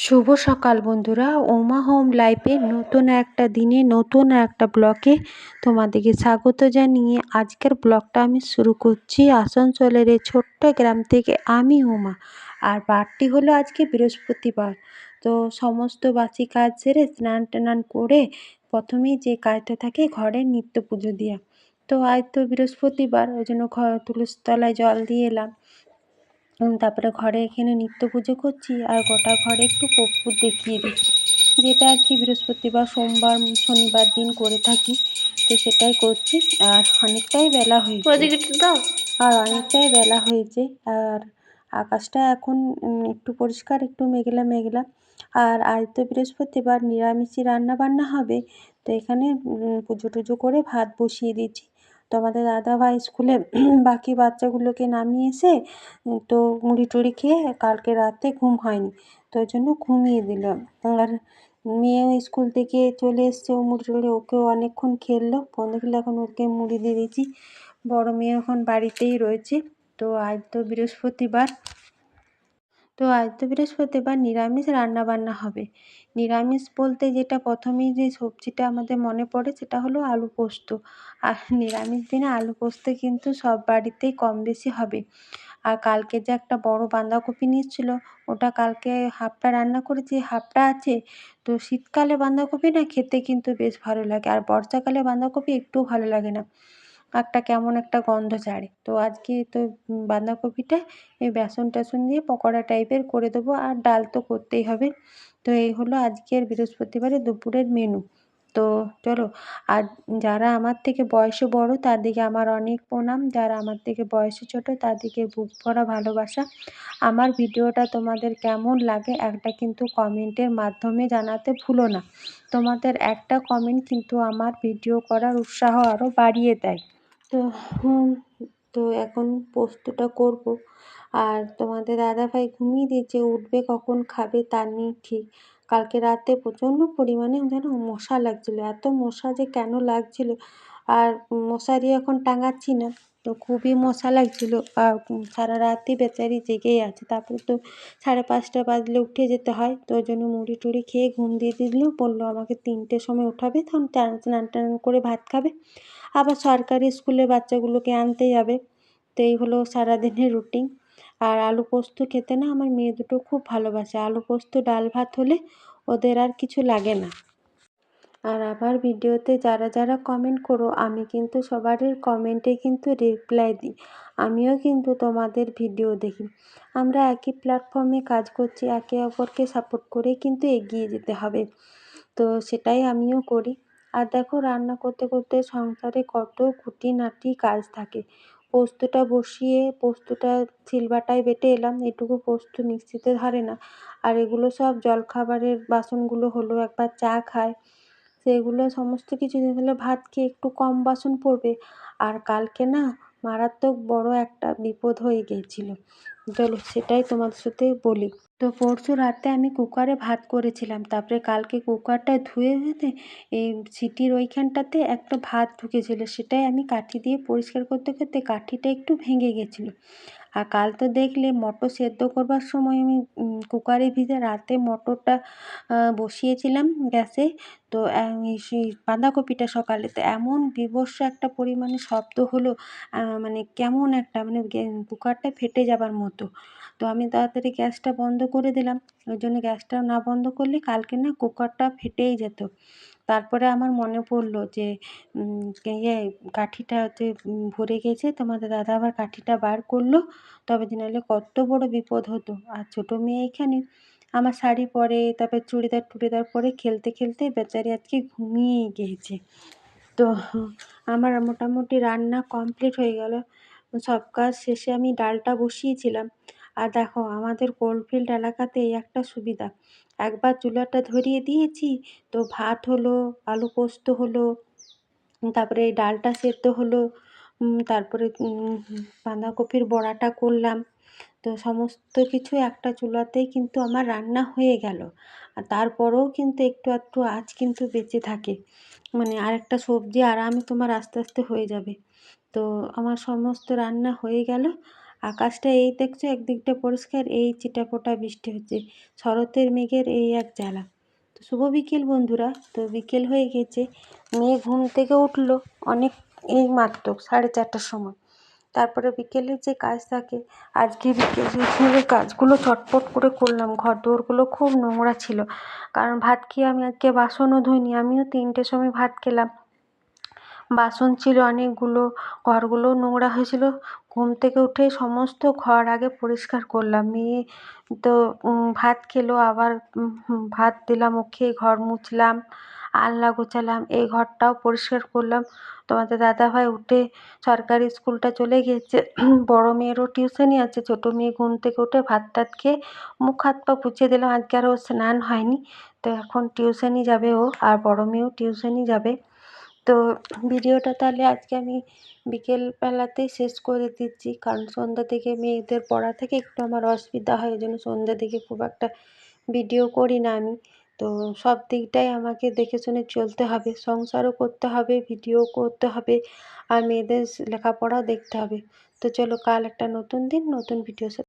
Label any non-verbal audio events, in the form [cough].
শুভ সকাল বন্ধুরা। ওমা হোম লাইফে নতুন একটা দিনে, নতুন একটা ব্লকে তোমাদেরকে স্বাগত জানিয়ে আজকের ব্লগটা আমি শুরু করছি। আসানসোলের এই ছোট্ট গ্রাম থেকে আমি উমা আর বারটি হলো আজকে বৃহস্পতিবার। তো সমস্ত বাসি কাজ সেরে স্নান টান করে প্রথমেই যে কাজটা থাকে ঘরে নিত্য পুজো দেওয়া তো আজ তো বৃহস্পতিবার, ওই জন্য ঘর তুলসী তলায় জল দিয়ে এলাম। তারপরে ঘরে এখানে নিত্য পুজো করছি আর গোটা ঘরে একটু কর্পূর দেখিয়ে দিচ্ছি। যেটা আর কি বৃহস্পতিবার সোমবার শনিবার দিন করে থাকি তো সেটাই করছি। আর অনেকটাই বেলা হয়েছে। আর অনেকটাই বেলা হয়েছে। আর আকাশটা এখন একটু পরিষ্কার একটু মেঘলা মেঘলা। আর আজ তো বৃহস্পতিবার নিরামিষই রান্না বান্না হবে। তো এখানে পুজো টুজো করে ভাত বসিয়ে দিয়েছি তো আমাদের দাদাভাই স্কুলে [clears throat] বাকি বাচ্চাগুলোকে নামিয়ে এসে তো মুড়ি টুড়ি খেয়ে কালকে রাতে ঘুম হয়নি। তো ওই জন্য ঘুমিয়ে দিল। আর মেয়েও স্কুল থেকে চলে এসছে, ও মুড়ি টুড়ি ওকেও অনেকক্ষণ খেললো। ফোন দেখলে এখন ওকে মুড়ি দিয়ে দিয়েছি। বড়ো মেয়ে এখন বাড়িতেই রয়েছে। তো আজ তো বৃহস্পতিবার। তো আজ তো বৃহস্পতিবার, নিরামিষ রান্না বান্না হবে। নিরামিষ বলতে যেটা প্রথমেই যে সবজিটা আমাদের মনে পড়ে সেটা হলো আলু পোস্ত। আর নিরামিষ দিনে আলু পোস্ত কিন্তু সব বাড়িতেই কম বেশি হবে। আর কালকে যে একটা বড় বাঁধাকপি নিয়েছিল, ওটা কালকে হাফটা রান্না করেছি, হাফটা আছে। তো শীতকালে বাঁধাকপি না খেতে কিন্তু বেশ ভালো লাগে। আর বর্ষাকালে বাঁধাকপি একটুও ভালো লাগে না। একটা কেমন একটা গন্ধ ছাড়ে। তো আজকে তো বাঁধাকপিটা এই বেসন টেসন দিয়ে পকোড়া টাইপের করে দেবো আর ডাল তো করতেই হবে। তো এই হলো আজকের বৃহস্পতিবারে দুপুরের মেনু তো চলো, আর যারা আমার থেকে বয়সে বড় তাদেরকে আমার অনেক প্রণাম। যারা আমার থেকে বয়সে ছোট তাদেরকে বুক ভরা ভালোবাসা। আমার ভিডিওটা তোমাদের কেমন লাগে একটা কিন্তু কমেন্টের মাধ্যমে জানাতে ভুলো না। তোমাদের একটা কমেন্ট কিন্তু আমার ভিডিও করার উৎসাহ আরও বাড়িয়ে দেয়। তো তো এখন পোস্তটা করব। আর তোমাদের দাদাভাই ঘুমিয়ে দিয়েছে, উঠবে কখন, খাবে তার নেই ঠিক। কালকে রাতে প্রচণ্ড পরিমাণে যেন মশা লাগছিল, এত মশা যে কেন লাগছিল? আর মশারি এখন টাঙাচ্ছি না, তো খুবই মশা লাগছিল। আর সারা রাতই বেচারি জেগেই আছে, তারপরে তো সাড়ে পাঁচটা বাজলে উঠে যেতে হয়। তো ওই জন্য মুড়ি টুড়ি খেয়ে ঘুম দিয়ে দিল, বলল আমাকে তিনটের সময় উঠাবে, তখন স্নান টান করে ভাত খাবে। আবার সরকারি স্কুলে বাচ্চাগুলোকে আনতে যাবে তো এই হলো সারাদিনের রুটিন। আর আলু পোস্ত খেতে না আমার মেয়ে দুটো খুব ভালোবাসে। আলু পোস্ত, ডাল ভাত হলে ওদের আর কিছু লাগে না। আর আবার ভিডিওতে যারা যারা কমেন্ট করো, আমি কিন্তু সবারই কমেন্টে কিন্তু রিপ্লাই দিই। আমিও কিন্তু তোমাদের ভিডিও দেখি। আমরা একই প্ল্যাটফর্মে কাজ করছি, একে অপরকে সাপোর্ট করে কিন্তু এগিয়ে যেতে হবে। তো সেটাই আমিও করি। আর দেখো, রান্না করতে করতে সংসারে কত খুঁটিনাটি কাজ থাকে। পোস্তটা বসিয়ে, পোস্তটা শিলবাটায় বেটে এলাম, এটুকু পোস্ত মিক্সিতে ধরে না। আর এগুলো সব জলখাবারের বাসনগুলো হলো, একবার চা খায়। সেগুলো সমস্ত কিছু তাহলে ভাত খেয়ে একটু কম বাসন পড়বে। আর কালকে না মারাত্মক বড় একটা বিপদ হয়ে গিয়েছিল। চলো সেটাই তোমাদের সাথে বলি। তো পরশু রাতে আমি কুকারে ভাত করেছিলাম, তারপরে কালকে কুকারটা ধুয়ে ধুয়ে এই সিটির ওইখানটাতে একটা ভাত ঢুকেছিল, সেটাই আমি কাঠি দিয়ে পরিষ্কার করতে করতে কাঠিটা একটু ভেঙে গেছিল। আর কাল তো দেখলে মটর সেদ্ধ করবার সময় আমি কুকারে ভিজে রাতে মটরটা বসিয়েছিলাম গ্যাসে। তো সেই বাঁধাকপিটা সকালে। তো এমন বীভৎস একটা পরিমাণে শব্দ হলো মানে কেমন একটা মানে কুকারটা ফেটে যাবার মতো। তো আমি তাড়াতাড়ি গ্যাসটা বন্ধ করে দিলাম। ওই জন্য গ্যাসটা না বন্ধ করলে কালকে না কুকারটা ফেটেই যেত। তারপরে আমার মনে পড়ল যে ইয়ে কাঠিটা হচ্ছে ভরে গেছে, তোমাদের দাদা আবার কাঠিটা বার করল। তবে নাহলে কত বড় বিপদ হতো। আর ছোটো মেয়ে এখানে, আমার শাড়ি পরে, তারপরে চুড়িদার টুড়িদার পরে খেলতে খেলতে বেচারি আজকে ঘুমিয়েই গিয়েছে তো, আমার মোটামুটি রান্না কমপ্লিট হয়ে গেল। সব কাজ শেষে আমি ডালটা বসিয়েছিলাম। আর দেখো, আমাদের কোলফিল্ড এলাকাতে এই একটা সুবিধা। একবার চুলাটা ধরিয়ে দিয়েছি, তো ভাত হলো, আলু পোস্ত হলো, তারপরে ডালটা সেদ্ধ হলো তারপরে বাঁধাকপির বড়াটা করলাম। তো সমস্ত কিছু একটা চুলাতেই কিন্তু আমার রান্না হয়ে গেল। আর তারপরেও কিন্তু একটু আধটু আঁচ কিন্তু বেঁচে থাকে। মানে আরেকটা সবজি আরামে তোমার আস্তে আস্তে হয়ে যাবে। তো আমার সমস্ত রান্না হয়ে গেল। আকাশটা এই দেখছ, একদিকটা পরিষ্কার, এই চিটাফোঁটা বৃষ্টি হচ্ছে। শরতের মেঘের এই এক জ্বালা। তো শুভ বিকেল বন্ধুরা। তো বিকেল হয়ে গেছে, মেয়ে ঘুম থেকে উঠল অনেক, এই মাত্র সাড়ে চারটার সময়। তারপরে বিকেলে যে কাজ থাকে, আজকে বিকেলের কাজগুলো চটপট করে করলাম ঘর দোরগুলো খুব নোংরা ছিল। কারণ ভাত খেয়ে আমি আজকে বাসনও ধুইনি, আমিও তিনটের সময় ভাত খেলাম। বাসন ছিল, অনেকগুলো ঘরগুলোও নোংরা হয়েছিল। ঘুম থেকে উঠে সমস্ত ঘর আগে পরিষ্কার করলাম। মেয়ে তো ভাত খেলো, আবার ভাত দিলাম, ওকে ঘর মুছলাম, আলনা গোছালাম, এই ঘরটাও পরিষ্কার করলাম। তোমাদের দাদাভাই উঠে সরকারি স্কুলটা চলে গিয়েছে। বড় মেয়েরও টিউশনই আছে, ছোটো মেয়ে ঘুম থেকে উঠে ভাত টাত খেয়ে মুখ হাত পা পুছিয়ে দিলাম, আজকে আর ও স্নান হয়নি। তো এখন টিউশনই যাবে ও, আর বড় মেয়েও টিউশনই যাবে। তো ভিডিওটা তাহলে আজকে আমি বিকেলবেলাতেই শেষ করে দিচ্ছি। কারণ সন্ধ্যা থেকে মেয়েদের পড়া থেকে একটু আমার অসুবিধা হয়, ওই জন্য সন্ধ্যা থেকে খুব একটা ভিডিও করি না আমি। তো সব দিকটাই আমাকে দেখে শুনে চলতে হবে, সংসারও করতে হবে, ভিডিও করতে হবে, আর মেয়েদের লেখাপড়াও দেখতে হবে। তো চলো কাল একটা নতুন দিন, নতুন ভিডিও